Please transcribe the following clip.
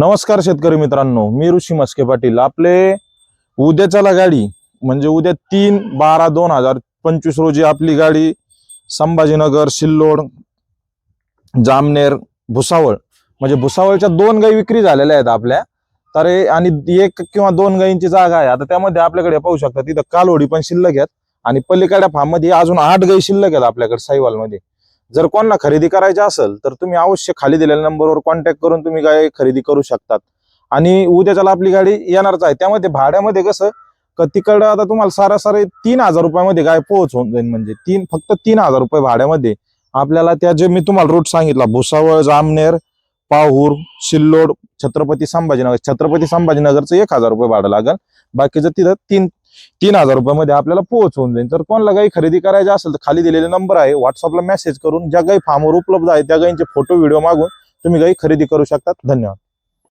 नमस्कार शेतकरी मित्रांनो मी ऋषी मस्के पाटील. आपले उद्याच्याला गाडी म्हणजे उद्या तीन बारा दोन हजार पंचवीस रोजी आपली गाडी संभाजीनगर सिल्लोड जामनेर भुसावळ. म्हणजे भुसावळच्या दोन गाई विक्री झालेल्या आहेत आपल्या. तर आणि एक किंवा दोन गायींची जागा आहे. आता त्यामध्ये आपल्याकडे पाहू शकता तिथं कालवडी पण शिल्लक आहेत. आणि पलीकड्या फार्ममध्ये अजून आठ गाई शिल्लक आहेत आपल्याकडे साईवाल मध्ये जर कोणाला खरेदी करायची असेल तर तुम्ही अवश्य खाली दिलेल्या नंबरवर कॉन्टॅक्ट करून तुम्ही गाय खरेदी करू शकतात. आणि उद्याच्याला आपली गाडी येणारच आहे. त्यामध्ये भाड्यामध्ये कसं का तिकडं आता तुम्हाला सरासरी तीन हजार रुपयामध्ये गाय पोहोच होऊन जाईल म्हणजे तीन फक्त तीन हजार रुपये भाड्यामध्ये. आपल्याला त्या जे मी तुम्हाला रूट सांगितला भुसावळ जामनेर पाहूर सिल्लोड छत्रपती संभाजीनगर छत्रपती संभाजीनगरचं एक हजार रुपये भाडं लागेल. बाकीचं तिथं तीन तीन हजार रुपयामध्ये आपल्याला पोहोच होऊन जाईल तर कोणाला गाई खरेदी करायची असेल तर खाली दिलेले नंबर आहे. व्हॉट्सअपला मेसेज करून ज्या गाई फार्मवर उपलब्ध आहे त्या गाईंचे फोटो व्हिडिओ मागून तुम्ही गाई खरेदी करू शकतात. धन्यवाद.